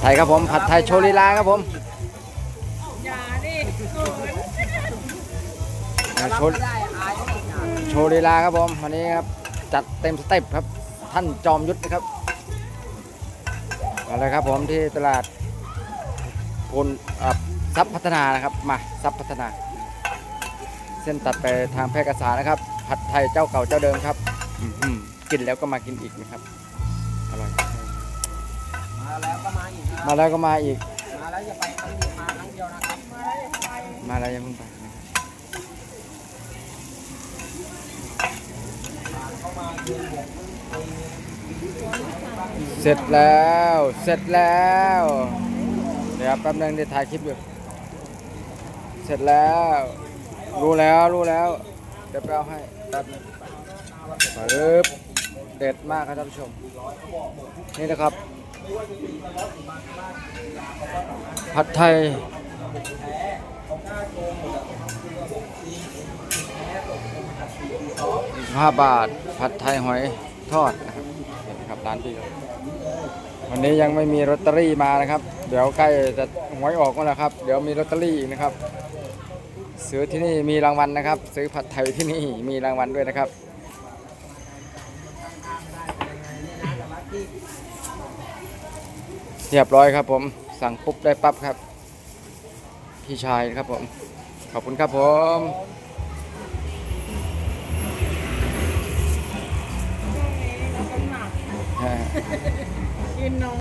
ไทยครับผม ผัดไทยโชลีลาครับผมอย่าดิโชโชลีลาครับผม วันนี้ครับ จัดเต็มสเต็ปครับ ท่านจอมยุทธนะครับมาเลยครับผมที่ตลาดโกนทรัพย์พัฒนานะครับ มาทรัพย์พัฒนา เส้นตัดไปทางแพร่กษานะครับ ผัดไทยเจ้าเก่าเจ้าเดิมครับกินแล้วก็มากินอีกนะครับ อร่อย มาแล้วก็มาอีก มาแล้วย่าไปครั้งเดียวมาครั้งเดียวนะครับมาแล้วยังเพิ่งไปนะครับเสร็จแล้วเสร็จแล้ว เดี๋ยวแป๊บนึงเดี๋ยวถ่ายคลิปอยู่เสร็จแล้ว รู้แล้วรู้แล้ว เดี๋ยวไปเอาให้แป๊บนึงปึ๊บเด็ดมากครับท่านผู้ชม นี่นะครับ ผัดไทยห้าบาท ผัดไทยหอยทอดนะครับครับร้านพี่วันนี้ยังไม่มีลอตเตอรี่มานะครับ เดี๋ยวใกล้จะหวยออกแล้วครับ เดี๋ยวมีลอตเตอรี่อีกนะครับ ซื้อที่นี่มีรางวัลนะครับ ซื้อผัดไทยที่นี่มีรางวัลด้วยนะครับ เรียบร้อยครับผมสั่งปุ๊บได้ปั๊บครับ พี่ชายครับผม ขอบคุณครับผมกินนม